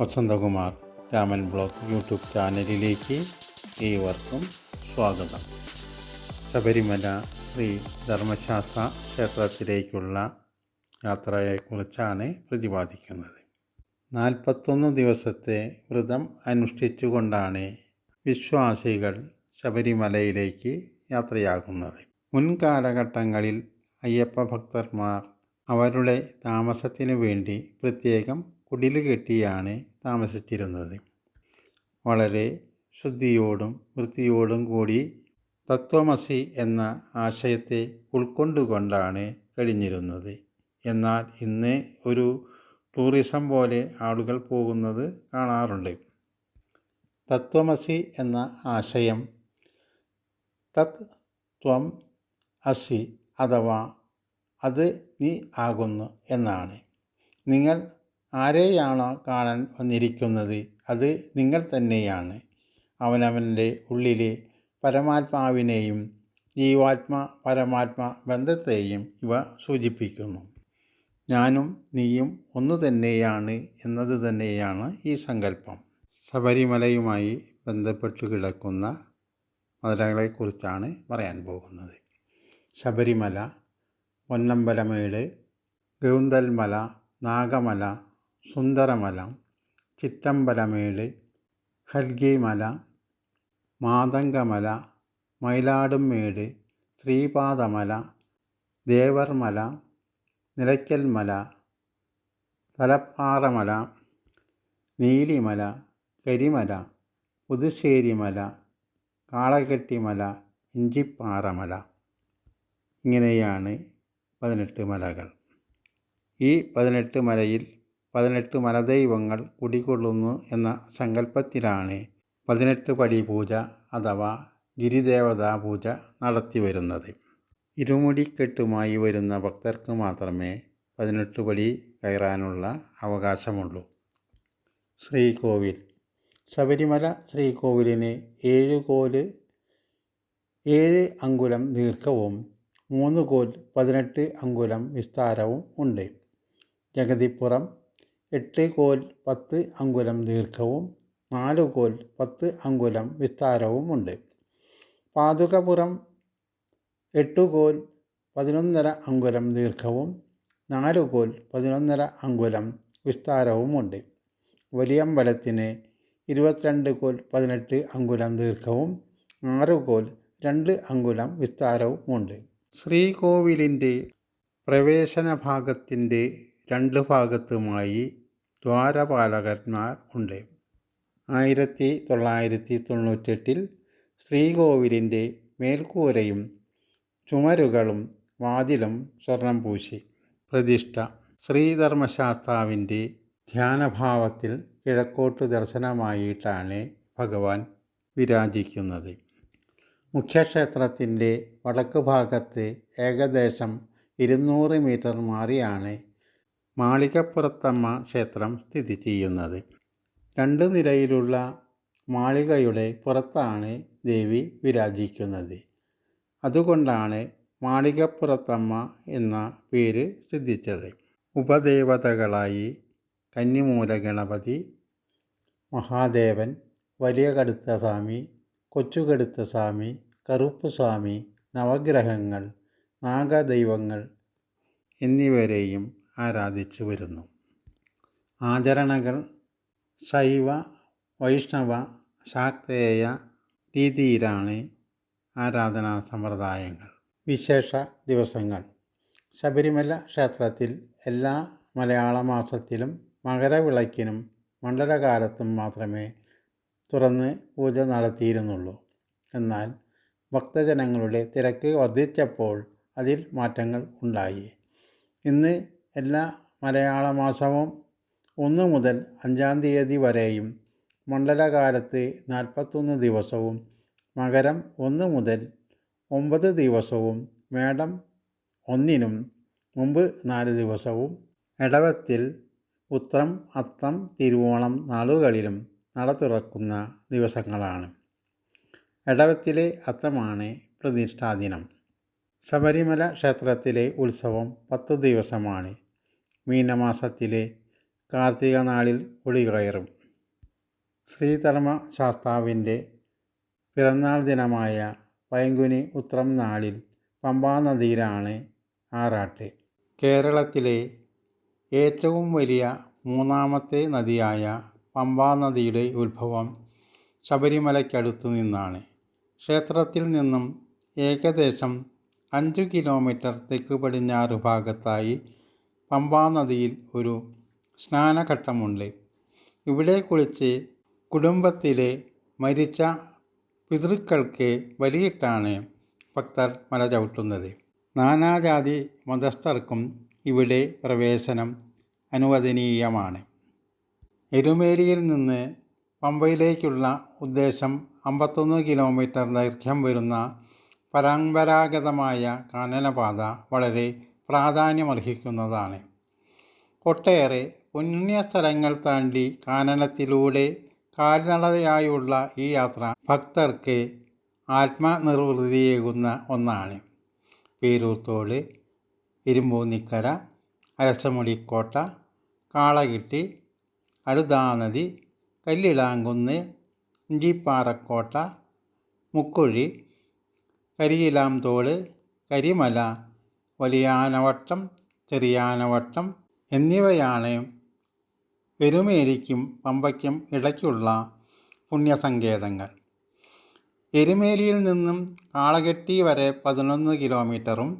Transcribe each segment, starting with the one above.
Vasanthakumar Raman blog YouTube ചാനലിലേക്ക് ഏവർക്കും സ്വാഗതം. ശബരിമല ശ്രീ ധർമ്മശാസ്ത്ര ക്ഷേത്രത്തിലേക്കുള്ള യാത്രയെക്കുറിച്ചാണ് പ്രതിപാദിക്കുന്നത്. നാൽപ്പത്തൊന്ന് ദിവസത്തെ വ്രതം അനുഷ്ഠിച്ചുകൊണ്ടാണ് വിശ്വാസികൾ ശബരിമലയിലേക്ക് യാത്രയാകുന്നത്. മുൻകാലഘട്ടങ്ങളിൽ അയ്യപ്പ ഭക്തന്മാർ അവരുടെ താമസത്തിനു വേണ്ടി പ്രത്യേകം കുടിൽ കെട്ടിയാണ് താമസിച്ചിരുന്നത്. വളരെ ശുദ്ധിയോടും വൃത്തിയോടും കൂടി തത്വമസി എന്ന ആശയത്തെ ഉൾക്കൊണ്ടുകൊണ്ടാണ് കഴിഞ്ഞിരുന്നത്. എന്നാൽ ഇന്ന് ഒരു ടൂറിസം പോലെ ആളുകൾ പോകുന്നത് കാണാറുണ്ട്. തത്വമസി എന്ന ആശയം തത് ത്വം അസി അഥവാ അത് നീ ആകുന്നു എന്നാണ്. നിങ്ങൾ ആരെയാണോ കാണാൻ വന്നിരിക്കുന്നത്? അത് നിങ്ങൾ തന്നെയാണ്. അവനവന്റെ ഉള്ളിലെ പരമാത്മാവിനെയും ജീവാത്മ പരമാത്മ ബന്ധത്തെയും ഇവ സൂചിപ്പിക്കുന്നു. ഞാനും നീയും ഒന്നു തന്നെയാണ് എന്നത് തന്നെയാണ് ഈ സങ്കല്പം. ശബരിമലയുമായി ബന്ധപ്പെട്ട് കിടക്കുന്ന മലകളെക്കുറിച്ചാണ് പറയാൻ പോകുന്നത്. ശബരിമല പൊന്നമ്പലമേട് ഗൗന്തൽമല നാഗമല സുന്ദരമല ചിറ്റമ്പലമേട് ഹൽഗിമല മാതങ്കമല മയിലാടുംമേട് ശ്രീപാദമല ദേവർമല നിലയ്ക്കൽമല തലപ്പാറമല നീലിമല കരിമല പുതുശ്ശേരിമല കാളകെട്ടിമല ഇഞ്ചിപ്പാറമല. ഇങ്ങനെയാണ് പതിനെട്ട് മലകൾ. ഈ പതിനെട്ട് മലയിൽ പതിനെട്ട് മലദൈവങ്ങൾ കുടികൊള്ളുന്നു എന്ന സങ്കല്പത്തിലാണ് പതിനെട്ട് പടി പൂജ അഥവാ ഗിരിദേവതാ പൂജ നടത്തി വരുന്നത്. ഇരുമുടിക്കെട്ടുമായി വരുന്ന ഭക്തർക്ക് മാത്രമേ പതിനെട്ട് പടി കയറാനുള്ള അവകാശമുള്ളൂ. ശ്രീകോവിൽ. ശബരിമല ശ്രീകോവിലിന് ഏഴ് കോൽ ഏഴ് അങ്കുലം ദീർഘവും മൂന്ന് കോൽ പതിനെട്ട് അങ്കുലം വിസ്താരവും ഉണ്ട്. ജഗതിപ്പുറം എട്ട് കോൽ പത്ത് അങ്കുലം ദീർഘവും നാല് കോൽ പത്ത് അങ്കുലം വിസ്താരവുമുണ്ട് പാതുകപുറം എട്ട് കോൽ പതിനൊന്നര അങ്കുലം ദീർഘവും നാല് കോൽ പതിനൊന്നര അങ്കുലം വിസ്താരവുമുണ്ട് വലിയമ്പലത്തിന് ഇരുപത്തിരണ്ട് കോൽ പതിനെട്ട് അങ്കുലം ദീർഘവും ആറ് കോൽ രണ്ട് അങ്കുലം വിസ്താരവുമുണ്ട് ശ്രീകോവിലിന്റെ പ്രവേശന ഭാഗത്തിന്റെ രണ്ട് ഭാഗത്തുമായി ദ്വാരപാലകന്മാർ ഉണ്ട്. ആയിരത്തി തൊള്ളായിരത്തി തൊണ്ണൂറ്റെട്ടിൽ ശ്രീകോവിലിന്റെ മേൽക്കൂരയും ചുമരുകളും വാതിലും സ്വർണം പൂശി. പ്രതിഷ്ഠ. ശ്രീധർമ്മശാസ്താവിന്റെ ധ്യാനഭാവത്തിൽ കിഴക്കോട്ട് ദർശനമായിട്ടാണ് ഭഗവാൻ വിരാജിക്കുന്നത്. മുഖ്യക്ഷേത്രത്തിന്റെ വടക്ക് ഭാഗത്ത് ഏകദേശം ഇരുന്നൂറ് മീറ്റർ മാറിയാണ് മാളികപ്പുറത്തമ്മ ക്ഷേത്രം സ്ഥിതി ചെയ്യുന്നത്. രണ്ട് നിരയിലുള്ള മാളികയുടെ പുറത്താണ് ദേവി വിരാജിക്കുന്നത്. അതുകൊണ്ടാണ് മാളികപ്പുറത്തമ്മ എന്ന പേര് സിദ്ധിച്ചത്. ഉപദേവതകളായി കന്നിമൂല ഗണപതി മഹാദേവൻ വലിയ കടുത്ത സ്വാമി കൊച്ചുകടുത്ത സ്വാമി കറുപ്പ് സ്വാമി നവഗ്രഹങ്ങൾ നാഗദൈവങ്ങൾ എന്നിവരെയും ആരാധിച്ചു വരുന്നു. ആചരണകൾ ശൈവ വൈഷ്ണവ ശാക്തേയ രീതിയിലാണ് ആരാധനാ സമ്പ്രദായങ്ങൾ. വിശേഷ ദിവസങ്ങൾ. ശബരിമല ക്ഷേത്രത്തിൽ എല്ലാ മലയാള മാസത്തിലും മകരവിളക്കിനും മണ്ഡലകാലത്തും മാത്രമേ തുറന്ന് പൂജ നടത്തിയിരുന്നുള്ളൂ. എന്നാൽ ഭക്തജനങ്ങളുടെ തിരക്ക് വർദ്ധിച്ചപ്പോൾ അതിൽ മാറ്റങ്ങൾ ഉണ്ടായി. ഇന്ന് എല്ലാ മലയാള മാസവും ഒന്ന് മുതൽ അഞ്ചാം തീയതി വരെയും മണ്ഡലകാലത്ത് നാൽപ്പത്തൊന്ന് ദിവസവും മകരം ഒന്ന് മുതൽ ഒമ്പത് ദിവസവും മേടം ഒന്നിനും മുമ്പ് നാല് ദിവസവും. ഇടവത്തിൽ ഉത്രം അത്തം തിരുവോണം നാളുകളിലും നട തുറക്കുന്ന ദിവസങ്ങളാണ്. ഇടവത്തിലെ അത്തമാണ് പ്രതിഷ്ഠാദിനം. ശബരിമല ക്ഷേത്രത്തിലെ ഉത്സവം പത്തു ദിവസമാണ്. മീനമാസത്തിലെ കാർത്തിക നാളിൽ കൊടികയറും ശ്രീധർമ്മ ശാസ്താവിന്റെ പിറന്നാൾ ദിനമായ പൈങ്കുനി ഉത്രം നാളിൽ പമ്പാനദിയിലാണ് ആറാട്ട്. കേരളത്തിലെ ഏറ്റവും വലിയ മൂന്നാമത്തെ നദിയായ പമ്പാനദിയുടെ ഉത്ഭവം ശബരിമലയ്ക്കടുത്തു നിന്നാണ്. ക്ഷേത്രത്തിൽ നിന്നും ഏകദേശം അഞ്ച് കിലോമീറ്റർ തെക്ക് പടിഞ്ഞാറ് ഭാഗത്തായി പമ്പാ നദിയിൽ ഒരു സ്നാനഘട്ടമുണ്ട്. ഇവിടെ കുളിച്ച് കുടുംബത്തിലെ മരിച്ച പിതൃക്കൾക്ക് ബലിയിട്ടാണ് ഭക്തർ മല ചവിട്ടുന്നത്. നാനാജാതി മതസ്ഥർക്കും ഇവിടെ പ്രവേശനം അനുവദനീയമാണ്. എരുമേലിയിൽ നിന്ന് പമ്പയിലേക്കുള്ള ഉദ്ദേശം അമ്പത്തൊന്ന് കിലോമീറ്റർ ദൈർഘ്യം വരുന്ന പരമ്പരാഗതമായ കാനനപാത വളരെ പ്രാധാന്യമർഹിക്കുന്നതാണ്. ഒട്ടേറെ പുണ്യസ്ഥലങ്ങൾ താണ്ടി കാനനത്തിലൂടെ കാൽനടയായുള്ള ഈ യാത്ര ഭക്തർക്ക് ആത്മനിർവൃതിയേകുന്ന ഒന്നാണ്. പേരൂർത്തോട് ഇരുമ്പൂന്നിക്കര അരസമുടിക്കോട്ട കാളകിട്ടി അടുതാനദി കല്ലിളാങ്കുന്ന് ഇഞ്ചിപ്പാറക്കോട്ട മുക്കുഴി കരിയിലാംതോട് കരിമല വലിയാനവട്ടം ചെറിയാനവട്ടം എന്നിവയാണ് എരുമേലിക്കും പമ്പയ്ക്കും ഇടയ്ക്കുള്ള പുണ്യസങ്കേതങ്ങൾ. എരുമേലിയിൽ നിന്നും കാളകെട്ടി വരെ പതിനൊന്ന് കിലോമീറ്ററും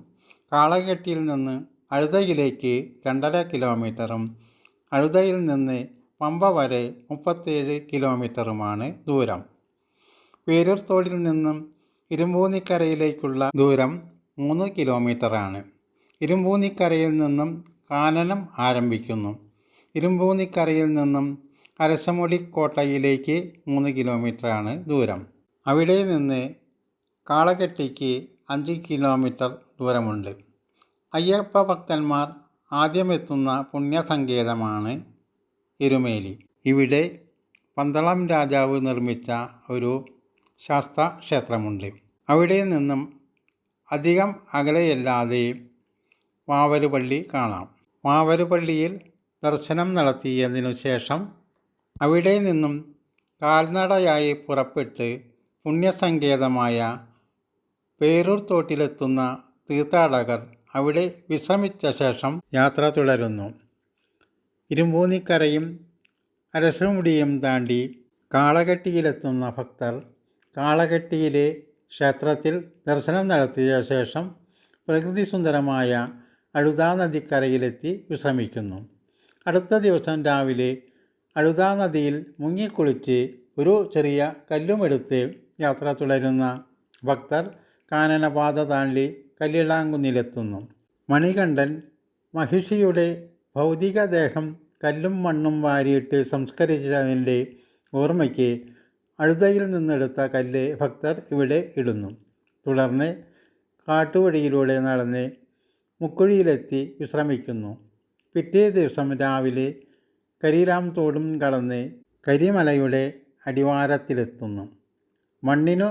കാളകെട്ടിയിൽ നിന്ന് അഴുതയിലേക്ക് രണ്ടര കിലോമീറ്ററും അഴുതയിൽ നിന്ന് പമ്പ വരെ മുപ്പത്തേഴ് കിലോമീറ്ററുമാണ് ദൂരം. പേരൂർത്തോടിൽ നിന്നും ഇരുമ്പൂന്നിക്കരയിലേക്കുള്ള ദൂരം മൂന്ന് കിലോമീറ്ററാണ്. ഇരുമ്പൂന്നിക്കരയിൽ നിന്നും കാനനം ആരംഭിക്കുന്നു. ഇരുമ്പൂന്നിക്കരയിൽ നിന്നും അരശമുടി കോട്ടയിലേക്ക് മൂന്ന് കിലോമീറ്ററാണ് ദൂരം. അവിടെ നിന്ന് കാളകെട്ടിക്ക് അഞ്ച് കിലോമീറ്റർ ദൂരമുണ്ട്. അയ്യപ്പ ഭക്തന്മാർ ആദ്യമെത്തുന്ന പുണ്യസങ്കേതമാണ് എരുമേലി. ഇവിടെ പന്തളം രാജാവ് നിർമ്മിച്ച ഒരു ശാസ്ത്ര ക്ഷേത്രമുണ്ട് അവിടെ നിന്നും അധികം അകലെയല്ലാതെ വാവരുപള്ളി കാണാം. വാവരുപള്ളിയിൽ ദർശനം നടത്തിയതിനു ശേഷം അവിടെ നിന്നും കാൽനടയായി പുറപ്പെട്ട് പുണ്യസങ്കേതമായ പേരൂർ തോട്ടിലെത്തുന്ന തീർത്ഥാടകർ അവിടെ വിശ്രമിച്ച ശേഷം യാത്ര തുടരുന്നു. ഇരുമ്പൂന്നിക്കരയും അരശുമുടിയും താണ്ടി കാളകെട്ടിയിലെത്തുന്ന ഭക്തർ കാളകെട്ടിയിലെ ക്ഷേത്രത്തിൽ ദർശനം നടത്തിയ ശേഷം പ്രകൃതി സുന്ദരമായ അഴുതാ നദിക്കരയിലെത്തി വിശ്രമിക്കുന്നു. അടുത്ത ദിവസം രാവിലെ അഴുതാ നദിയിൽ മുങ്ങിക്കുളിച്ച് ഒരു ചെറിയ കല്ലുമെടുത്ത് യാത്ര തുടരുന്ന ഭക്തർ കാനനപാത താണ്ടി കല്ലിളാങ്കുന്നിലെത്തുന്നു. മണികണ്ഠൻ മഹിഷിയുടെ ഭൗതികദേഹം കല്ലും മണ്ണും വാരിയിട്ട് സംസ്കരിച്ചതിന്റെ ഓർമ്മയ്ക്ക് അഴുതയിൽ നിന്നെടുത്ത കല്ല് ഭക്തർ ഇവിടെ ഇടുന്നു. തുടർന്ന് കാട്ടുവഴിയിലൂടെ നടന്ന് മുക്കുഴിയിലെത്തി വിശ്രമിക്കുന്നു. പിറ്റേ ദിവസം രാവിലെ കരിരാം തോടും കടന്ന് കരിമലയുടെ അടിവാരത്തിലെത്തുന്നു. മണ്ണിനു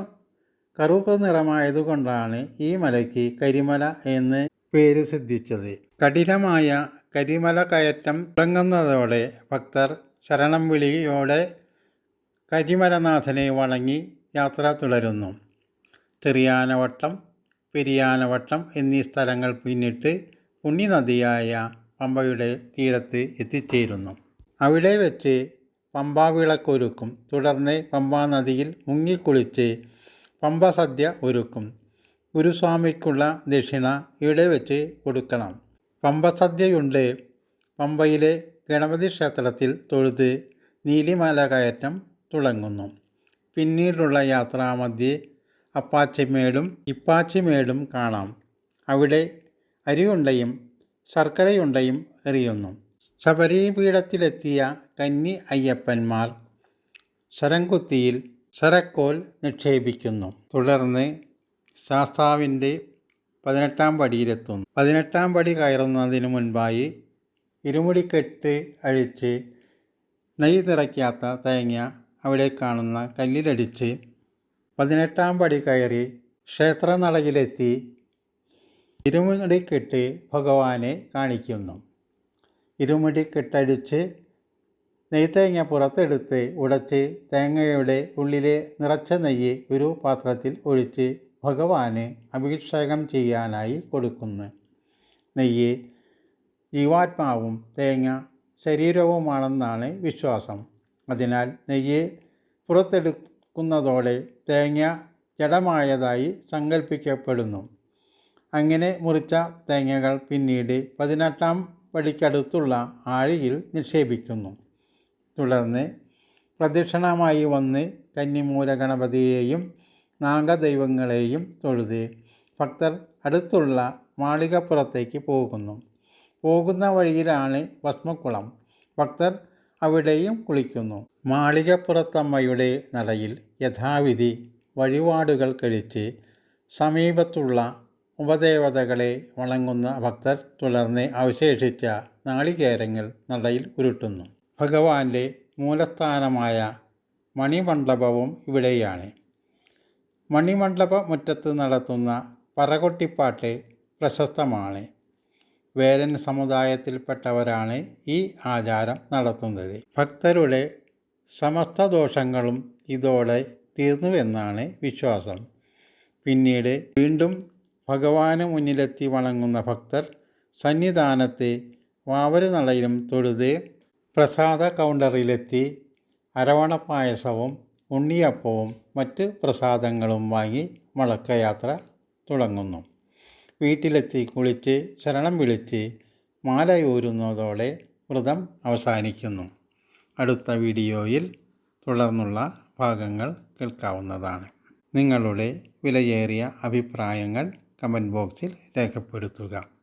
കറുപ്പ് നിറമായതുകൊണ്ടാണ് ഈ മലയ്ക്ക് കരിമല എന്ന് പേര് സിദ്ധിച്ചത്. കഠിനമായ കരിമല കയറ്റം തുടങ്ങുന്നതോടെ ഭക്തർ ശരണം വിളിയോടെ കരിമലനാഥനെ വണങ്ങി യാത്ര തുടരുന്നു. ചെറിയാനവട്ടം പെരിയാനവട്ടം എന്നീ സ്ഥലങ്ങൾ പിന്നിട്ട് പുണ്യനദിയായ പമ്പയുടെ തീരത്ത് എത്തിച്ചേരുന്നു. അവിടെ വെച്ച് പമ്പാവിളക്കൊരുക്കും. തുടർന്ന് പമ്പാ നദിയിൽ മുങ്ങിക്കുളിച്ച് പമ്പസദ്യ ഒരുക്കും. ഗുരുസ്വാമിക്കുള്ള ദക്ഷിണ ഇവിടെ വെച്ച് കൊടുക്കണം. പമ്പസദ്യയുണ്ട്. പമ്പയിലെ ഗണപതി ക്ഷേത്രത്തിൽ തൊഴുത് നീലിമല കയറ്റം തുടങ്ങുന്നു. പിന്നീടുള്ള യാത്രാമധ്യേ അപ്പാച്ചിമേടും ഇപ്പാച്ചിമേടും കാണാം. അവിടെ അരിയുണ്ടയും ശർക്കരയുണ്ടയും എറിയുന്നു. ശബരീപീഠത്തിലെത്തിയ കന്നി അയ്യപ്പന്മാർ ശരംകുത്തിയിൽ ശരക്കോൽ നിക്ഷേപിക്കുന്നു. തുടർന്ന് ശാസ്താവിന്റെ പതിനെട്ടാം പടിയിലെത്തുന്നു. പതിനെട്ടാം പടി കയറുന്നതിന് മുൻപായി ഇരുമുടിക്കെട്ട് അഴിച്ച് നെയ്യ് തേങ്ങ അവിടെ കാണുന്ന കല്ലിലടിച്ച് പതിനെട്ടാം പടി കയറി ക്ഷേത്രനടയിലെത്തി ഇരുമുടിക്കെട്ട് ഭഗവാനെ കാണിക്കുന്നു. ഇരുമുടിക്കെട്ടടിച്ച് നെയ്ത്തേങ്ങ പുറത്തെടുത്ത് ഉടച്ച് തേങ്ങയുടെ ഉള്ളിലെ നിറച്ച നെയ്യ് ഒരു പാത്രത്തിൽ ഒഴിച്ച് ഭഗവാന് അഭിഷേകം ചെയ്യാനായി കൊടുക്കുന്നു. നെയ്യ് ജീവാത്മാവും തേങ്ങ ശരീരവുമാണെന്നാണ് വിശ്വാസം. അതിനാൽ നെയ്യ് പുറത്തെടുക്കുന്നതോടെ തേങ്ങ ജഡമായതായി സങ്കല്പിക്കപ്പെടുന്നു അങ്ങനെ മുറിച്ച തേങ്ങകൾ പിന്നീട് പതിനെട്ടാം പടിക്കടുത്തുള്ള ആഴിയിൽ നിക്ഷേപിക്കുന്നു. തുടർന്ന് പ്രദക്ഷിണമായി വന്ന് കന്നിമൂല ഗണപതിയെയും നാഗദൈവങ്ങളെയും തൊഴുത് ഭക്തർ അടുത്തുള്ള മാളികപ്പുറത്തേക്ക് പോകുന്നു. പോകുന്ന വഴിയിലാണ് ഭസ്മക്കുളം. ഭക്തർ അവിടെയും കുളിക്കുന്നു. മാളികപ്പുറത്തമ്മയുടെ നടയിൽ യഥാവിധി വഴിപാടുകൾ കഴിച്ച് സമീപത്തുള്ള ഉപദേവതകളെ വണങ്ങുന്ന ഭക്തർ തുടർന്ന് അവശേഷിച്ച നാളികേരങ്ങൾ നടയിൽ ഉരുട്ടുന്നു. ഭഗവാന്റെ മൂലസ്ഥാനമായ മണിമണ്ഡപവും ഇവിടെയാണ്. മണിമണ്ഡപ മുറ്റത്ത് നടത്തുന്ന പറകൊട്ടിപ്പാട്ട് പ്രശസ്തമാണ്. വേലൻ സമുദായത്തിൽപ്പെട്ടവരാണ് ഈ ആചാരം നടത്തുന്നത്. ഭക്തരുടെ സമസ്ത ദോഷങ്ങളും ഇതോടെ തീർന്നുവെന്നാണ് വിശ്വാസം. പിന്നീട് വീണ്ടും ഭഗവാന് മുന്നിലെത്തി വണങ്ങുന്ന ഭക്തർ സന്നിധാനത്തെ വാവരുനളയിലും തൊഴുത് പ്രസാദ കൗണ്ടറിലെത്തി അരവണ പായസവും ഉണ്ണിയപ്പവും മറ്റ് പ്രസാദങ്ങളും വാങ്ങി മടക്കയാത്ര തുടങ്ങുന്നു. വീട്ടിലെത്തി കുളിച്ച് ശരണം വിളിച്ച് മാലയൂരുന്നതോടെ വ്രതം അവസാനിക്കുന്നു. അടുത്ത വീഡിയോയിൽ തുടർന്നുള്ള ഭാഗങ്ങൾ കേൾക്കാവുന്നതാണ്. നിങ്ങളുടെ വിലയേറിയ അഭിപ്രായങ്ങൾ കമന്റ് ബോക്സിൽ രേഖപ്പെടുത്തുക.